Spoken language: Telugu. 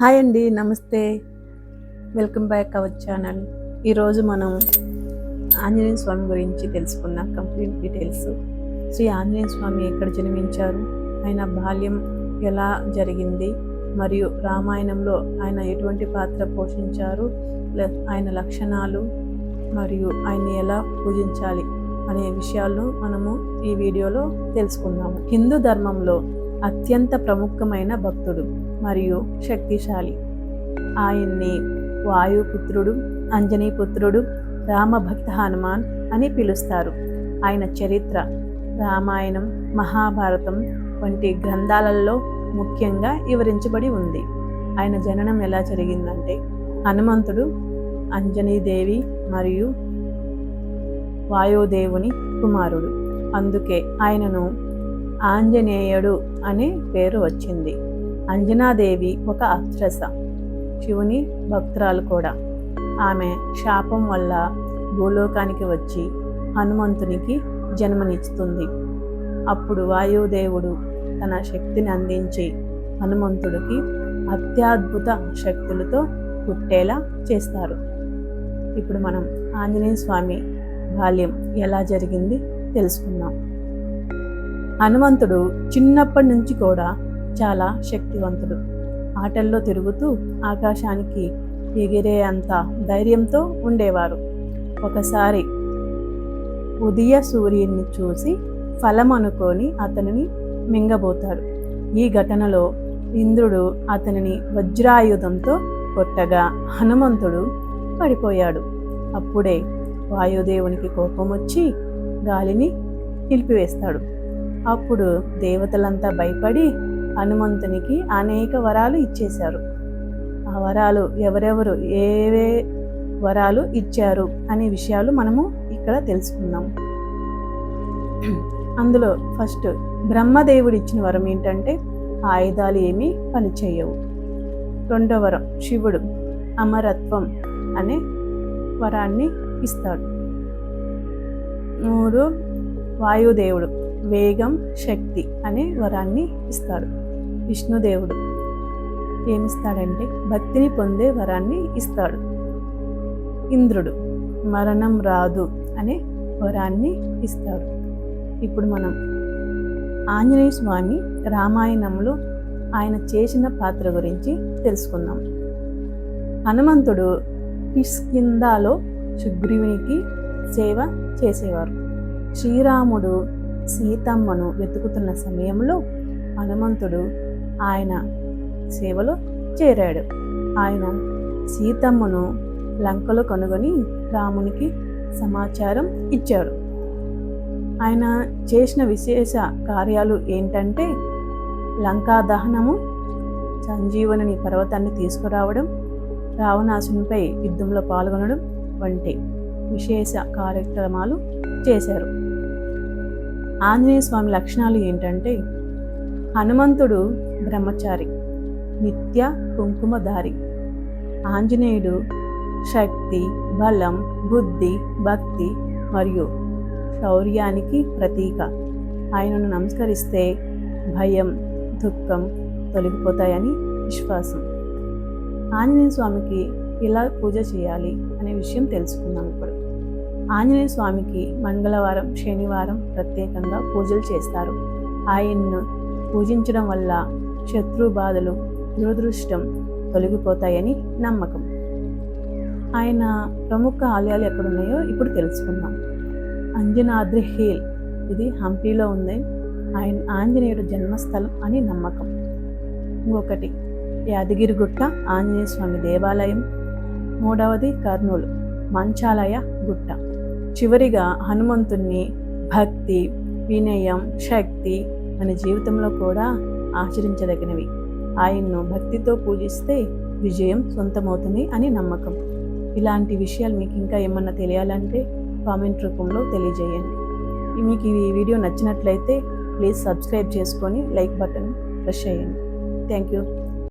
హాయ్ అండి నమస్తే. Welcome back our channel. ఈరోజు మనం ఆంజనేయ స్వామి గురించి తెలుసుకుందాం కంప్లీట్ డీటెయిల్స్. శ్రీ ఆంజనేయ స్వామి ఎక్కడ జన్మించారు? ఆయన బాల్యం ఎలా జరిగింది? మరియు రామాయణంలో ఆయన ఎటువంటి పాత్ర పోషించారు? ఆయన లక్షణాలు మరియు ఆయన ఎలా పూజించాలి అనే విషయాలను మనము ఈ వీడియోలో తెలుసుకుందాము. హిందూ ధర్మంలో అత్యంత ప్రముఖమైన భక్తుడు మరియు శక్తిశాలి. ఆయన్ని వాయుపుత్రుడు అంజనీపుత్రుడు రామభక్త హనుమాన్ అని పిలుస్తారు. ఆయన చరిత్ర రామాయణం మహాభారతం వంటి గ్రంథాలలో ముఖ్యంగా వివరించబడి ఉంది. ఆయన జననం ఎలా జరిగిందంటే హనుమంతుడు అంజనీదేవి మరియు వాయుదేవుని కుమారుడు. అందుకే ఆయనను ఆంజనేయుడు అనే పేరు వచ్చింది. అంజనాదేవి ఒక అప్సరస శివుని భక్తురాలు కూడా. ఆమె శాపం వల్ల భూలోకానికి వచ్చి హనుమంతునికి జన్మనిస్తుంది అప్పుడు వాయుదేవుడు తన శక్తిని అందించి హనుమంతుడికి అత్యద్భుత శక్తులతో పుట్టేలా చేస్తారు. ఇప్పుడు మనం ఆంజనేయ స్వామి బాల్యం ఎలా జరిగింది తెలుసుకుందాం. హనుమంతుడు చిన్నప్పటి నుంచి కూడా చాలా శక్తివంతుడు. ఆటల్లో తిరుగుతూ ఆకాశానికి ఎగిరే అంత ధైర్యంతో ఉండేవారు. ఒకసారి ఉదయ సూర్యుని చూసి ఫలం అనుకొని అతనిని మింగబోతాడు. ఈ ఘటనలో ఇంద్రుడు అతనిని వజ్రాయుధంతో కొట్టగా హనుమంతుడు పడిపోయాడు. అప్పుడే వాయుదేవునికి కోపం వచ్చి గాలిని నిలిపివేస్తాడు. అప్పుడు దేవతలంతా భయపడి హనుమంతునికి అనేక వరాలు ఇచ్చేశారు. ఆ వరాలు ఎవరెవరు ఏవే వరాలు ఇచ్చారు అనే విషయాలు మనము ఇక్కడ తెలుసుకుందాం. అందులో ఫస్ట్ బ్రహ్మదేవుడు ఇచ్చిన వరం ఏంటంటే ఆయుధాలు ఏమీ పనిచేయవు. రెండో వరం శివుడు అమరత్వం అనే వరాన్ని ఇస్తాడు. మూడు వాయుదేవుడు వేగం శక్తి అనే వరాన్ని ఇస్తాడు. విష్ణుదేవుడు ఏమిస్తాడంటే భక్తిని పొందే వరాన్ని ఇస్తాడు. ఇంద్రుడు మరణం రాదు అనే వరాన్ని ఇస్తాడు. ఇప్పుడు మనం ఆంజనేయ స్వామి రామాయణంలో ఆయన చేసిన పాత్ర గురించి తెలుసుకుందాం. హనుమంతుడు కిష్కిందాలో సుగ్రీవునికి సేవ చేసేవారు. శ్రీరాముడు సీతమ్మను వెతుకుతున్న సమయంలో హనుమంతుడు ఆయన సేవలో చేరాడు. ఆయన సీతమ్మను లంకలో కనుగొని రామునికి సమాచారం ఇచ్చాడు. ఆయన చేసిన విశేష కార్యాలు ఏంటంటే లంకా దహనము సంజీవనిని పర్వతాన్ని తీసుకురావడం రావణాసునిపై యుద్ధంలో పాల్గొనడం వంటి విశేష కార్యక్రమాలు చేశారు. ఆంజనేయ స్వామి లక్షణాలు ఏంటంటే హనుమంతుడు బ్రహ్మచారి నిత్య కుంకుమధారి. ఆంజనేయుడు శక్తి బలం బుద్ధి భక్తి మరియు శౌర్యానికి ప్రతీక. ఆయనను నమస్కరిస్తే భయం దుఃఖం తొలగిపోతాయని విశ్వాసం. ఆంజనేయ స్వామికి ఇలా పూజ చేయాలి అనే విషయం తెలుసుకుందాం ఇప్పుడు. ఆంజనేయ స్వామికి మంగళవారం శనివారం ప్రత్యేకంగా పూజలు చేస్తారు. ఆయన్ను పూజించడం వల్ల శత్రు బాధలు దురదృష్టం తొలగిపోతాయని నమ్మకం. ఆయన ప్రముఖ ఆలయాలు ఎక్కడున్నాయో ఇప్పుడు తెలుసుకుందాం. అంజనాద్రి హిల్ ఇది హంపీలో ఉంది. ఆయన ఆంజనేయుడు జన్మస్థలం అని నమ్మకం. ఇంకొకటి యాదగిరిగుట్ట ఆంజనేయ స్వామి దేవాలయం. మూడవది కర్నూలు మంచాలయ గుట్ట. చివరిగా హనుమంతుణ్ణి భక్తి వినయం శక్తి మన జీవితంలో కూడా ఆచరించదగినవి. ఆయన్ను భక్తితో పూజిస్తే విజయం సొంతమవుతుంది అని నమ్మకం. ఇలాంటి విషయాలు మీకు ఇంకా ఏమన్నా తెలియాలంటే కామెంట్ రూపంలో తెలియజేయండి. మీకు ఈ వీడియో నచ్చినట్లయితే ప్లీజ్ సబ్స్క్రైబ్ చేసుకొని లైక్ బటన్ ప్రెస్ చేయండి. Thank you.